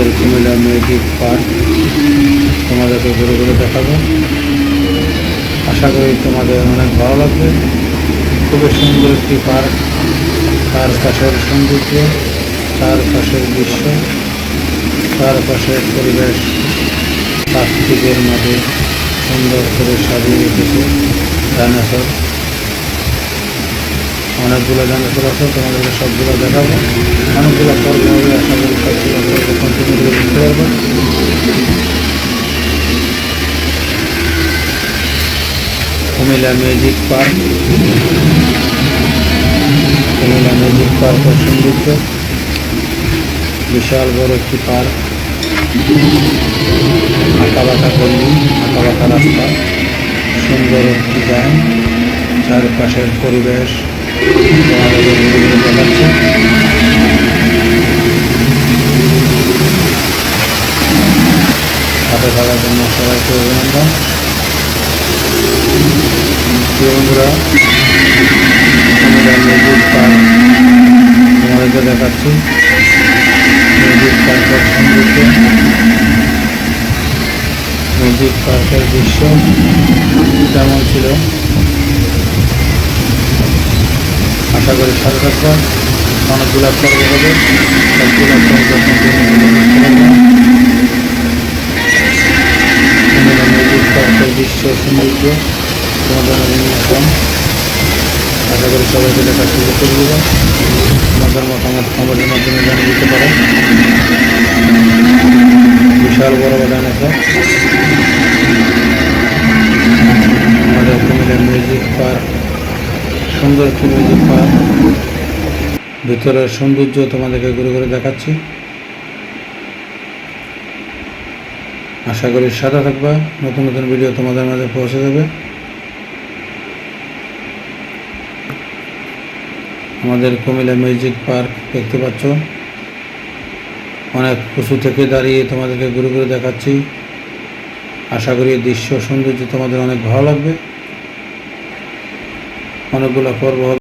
আমাদের Comilla music park তোমাদেরকে ঘুরে ঘুরে দেখাবো। আশা করি তোমাদের অনেক ভালো লাগবে। খুবই সুন্দর একটি পার্ক। তার পাশের সৌন্দর্য, তার পাশের দৃশ্য, তার পাশের পরিবেশ প্লাস্টিকের মাঝে সুন্দর করে সাজিয়ে রেখেছে ডাইনোসর। অনেকগুলো ডাইনোসর আছে, তোমাদেরকে সবগুলো দেখাবো। অনেকগুলো পর্ব হবে, আশা করি সবগুলো পারব Comilla music park Comilla music পার্কের সৌন্দর্য বিশাল বড় একটি পার্ক আঁকা বাঁকা গল্লি আঁকা বাঁকা রাস্তা। সুন্দর ডিজাইন চারপাশের পরিবেশ। দেখাচ্ছে সাথে থাকার জন্য সবাইকে অভিনন্দন আমাদের মিউজিক পার্ক দেখাচ্ছি মিউজিক পার্কের দৃশ্য কেমন ছিল? আশা করি থাকবা অনেকগুলো পর্ব হবে পর্ব দৃশ্য তোমাদের আশা করি সবাইকে সুযোগ করে তোমাদের মতামত মাধ্যমে জানিয়ে দিতে পারো। বিশাল বড় বাগান আছে। আমাদের মিউজিক পার্ক সুন্দর একটি মিউজিক পার্ক। ভিতরের সৌন্দর্য তোমাদেরকে ঘুরে ঘুরে দেখাচ্ছি। আশা করি সাদা থাকবা। নতুন নতুন ভিডিও তোমাদের মাঝে পৌঁছে যাবে। আমাদের কুমিল্লা মিউজিক পার্ক দেখতে পাচ্ছ। অনেক পশু থেকে দাঁড়িয়ে তোমাদেরকে ঘুরে ঘুরে দেখাচ্ছি। আশা করি দৃশ্য, সৌন্দর্য তোমাদের অনেক ভালো লাগবে। অনেকগুলো পর্ব